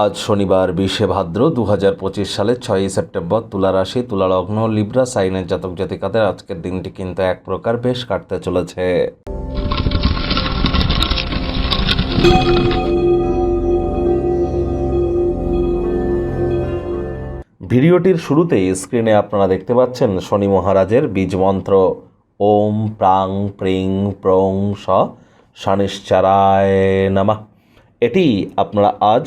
আজ শনিবার, বিশে ভাদ্র দু হাজার পঁচিশ সালের ছয়ই সেপ্টেম্বর তুলা রাশি, তুলা লগ্ন, লিব্রা, সাইনের জাতক জাতিকাদের আজকের দিনটি কিন্তু এক প্রকার বেশ কাটতে চলেছে। ভিডিওটির শুরুতেই স্ক্রিনে আপনারা দেখতে পাচ্ছেন শনি মহারাজের বীজ মন্ত্র। ওম প্রাং প্রিং প্রং স নামা। এটি আপনারা আজ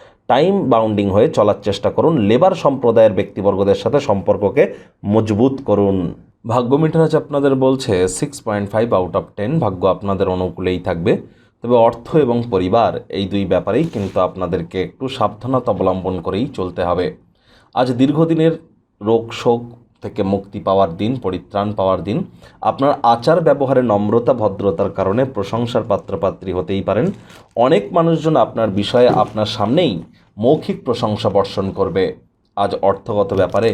টাইম বাউন্ডিং হয়ে চলার চেষ্টা করুন, লেবার সম্প্রদায়ের ব্যক্তিবর্গদের সাথে সম্পর্ককে মজবুত করুন। ভাগ্য মিটারাজ আপনাদের বলছে six point five out of ten ভাগ্য আপনাদের অনুকূলেই থাকবে। তবে অর্থ এবং পরিবার, এই দুই ব্যাপারেই কিন্তু আপনাদেরকে একটু সাবধানতা অবলম্বন করেই চলতে হবে। আজ দীর্ঘদিনের রোগ শোক থেকে মুক্তি পাওয়ার দিন, পরিত্রাণ পাওয়ার দিন। আপনার আচার ব্যবহারে নম্রতা, ভদ্রতার কারণে প্রশংসার পাত্রপাত্রী হতেই পারেন। অনেক মানুষজন আপনার বিষয়ে আপনার সামনেই মৌখিক প্রশংসা বর্ষণ করবে। আজ অর্থগত ব্যাপারে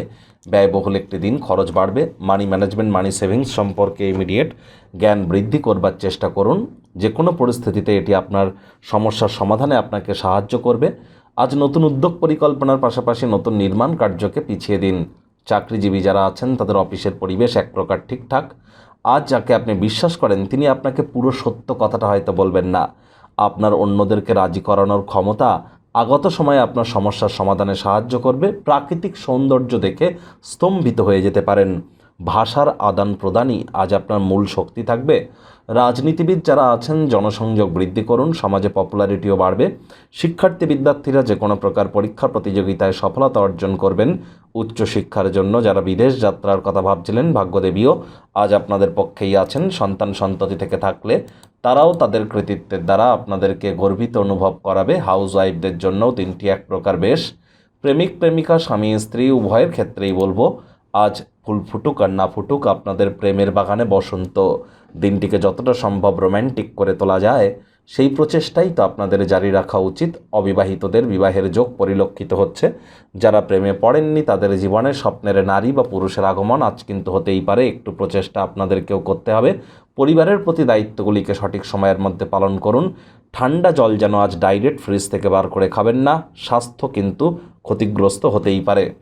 ব্যয়বহুল একটি দিন, খরচ বাড়বে। মানি ম্যানেজমেন্ট, মানি সেভিংস সম্পর্কে ইমিডিয়েট জ্ঞান বৃদ্ধি করবার চেষ্টা করুন। যে কোনো পরিস্থিতিতে এটি আপনার সমস্যার সমাধানে আপনাকে সাহায্য করবে। আজ নতুন উদ্যোগ পরিকল্পনার পাশাপাশি নতুন নির্মাণ কার্যকে পিছিয়ে দিন। চাকরিজীবী যারা আছেন, তাদের অফিসের পরিবেশ এক প্রকার ঠিকঠাক। আজ যাকে আপনি বিশ্বাস করেন, তিনি আপনাকে পুরো সত্য কথাটা হয়তো বলবেন না। আপনার অন্যদেরকে রাজি করানোর ক্ষমতা আগত সময়ে আপনার সমস্যার সমাধানে সাহায্য করবে। প্রাকৃতিক সৌন্দর্য দেখে স্তম্ভিত হয়ে যেতে পারেন। ভাষার আদান প্রদানই আজ আপনার মূল শক্তি থাকবে। রাজনীতিবিদ যারা আছেন, জনসংযোগ বৃদ্ধি করুন, সমাজে পপুলারিটিও বাড়বে। শিক্ষার্থী বিদ্যার্থীরা যে কোনো প্রকার পরীক্ষা প্রতিযোগিতায় সফলতা অর্জন করবেন। উচ্চশিক্ষার জন্য যারা বিদেশ যাত্রার কথা ভাবছিলেন, ভাগ্যদেবীও আজ আপনাদের পক্ষেই আছেন। সন্তান সন্ততি থেকে থাকলে তারাও তাদের কৃতিত্বের দ্বারা আপনাদেরকে গর্বিত অনুভব করাবে। হাউস ওয়াইফদের জন্যও তিনটি এক প্রকার বেশ। প্রেমিক, প্রেমিকা, স্বামী, স্ত্রী, উভয়ের ক্ষেত্রেই বলব আজ ফুল ফুটুক আর না ফুটুক আপনাদের প্রেমের বাগানে বসন্ত। দিনটিকে যতটা সম্ভব রোম্যান্টিক করে তোলা যায়, সেই প্রচেষ্টাই তো আপনাদের জারি রাখা উচিত। অবিবাহিতদের বিবাহের যোগ পরিলক্ষিত হচ্ছে। যারা প্রেমে পড়েননি, তাদের জীবনে স্বপ্নের নারী বা পুরুষের আগমন আজ কিন্তু হতেই পারে। একটু প্রচেষ্টা আপনাদেরকেও করতে হবে। পরিবারের প্রতি দায়িত্বগুলিকে সঠিক সময়ের মধ্যে পালন করুন। ঠান্ডা জল যেন আজ ডাইরেক্ট ফ্রিজ থেকে বার করে খাবেন না। স্বাস্থ্য কিন্তু ক্ষতিগ্রস্ত হতেই পারে।